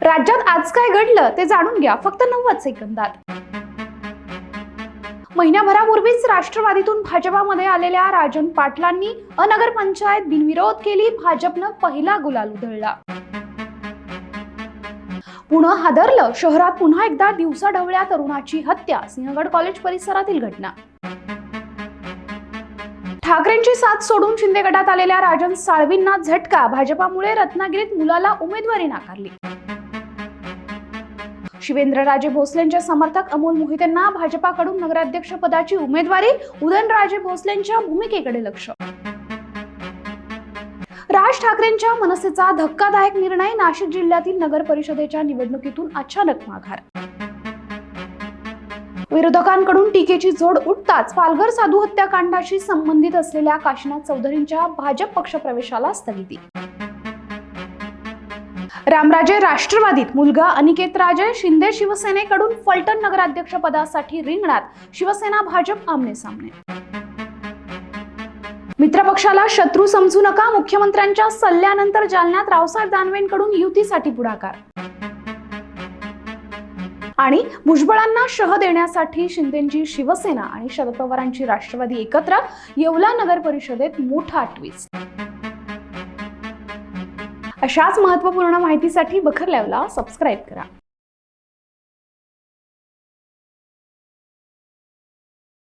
राज्यात आज काय घडलं ते जाणून घ्या. फक्त नव्वद सेकंदात. महिन्याभरापूर्वीच राष्ट्रवादीतून भाजपामध्ये आलेल्या राजन पाटलांनी अनगर पंचायत बिनविरोध केली. भाजपनं पहिला गुलाल उधळला. पुणे हादरलं. शहरात पुन्हा एकदा दिवसाढवळ्या तरुणाची हत्या. सिंहगड कॉलेज परिसरातील घटना. ठाकरेंची साथ सोडून शिंदे गटात आलेल्या राजन साळवींना झटका. भाजपामुळे रत्नागिरीत मुलाला उमेदवारी नाकारली. शिवेंद्रराजे भोसलेंचे समर्थक अमोल मोहितेंना भाजपाकडून नगराध्यक्ष पदाची उमेदवारी उदयनराजे भोसलेंच्या भूमिकेकडे लक्ष. राज ठाकरेंच्या मनसेचा धक्कादायक निर्णय नाशिक जिल्ह्यातील नगर परिषदेच्या निवडणुकीतून अचानक माघार. विरोधकांकडून टीकेची झोड उठताच पालघर साधू हत्याकांडाशी संबंधित असलेल्या काशीनाथ चौधरींच्या भाजप पक्षप्रवेशाला स्थगिती. रामराजे राष्ट्रवादीत मुलगा अनिकेत राजे शिंदे शिवसेनेकडून फलटण नगराध्यक्ष पदासाठी रिंगणात. शिवसेना भाजप आमने सामने. मित्रपक्षाला शत्रू समजू नका मुख्यमंत्र्यांच्या सल्ल्यानंतर जालन्यात रावसाहेब दानवेंकडून युतीसाठी पुढाकार. आणि भुजबळांना शह देण्यासाठी शिंदेची शिवसेना आणि शरद पवारांची राष्ट्रवादी एकत्र येवला नगर परिषदेत मोठा ट्विस्ट अशाच महत्त्वपूर्ण माहितीसाठी बखर लाईव्हला सबस्क्राईब करा.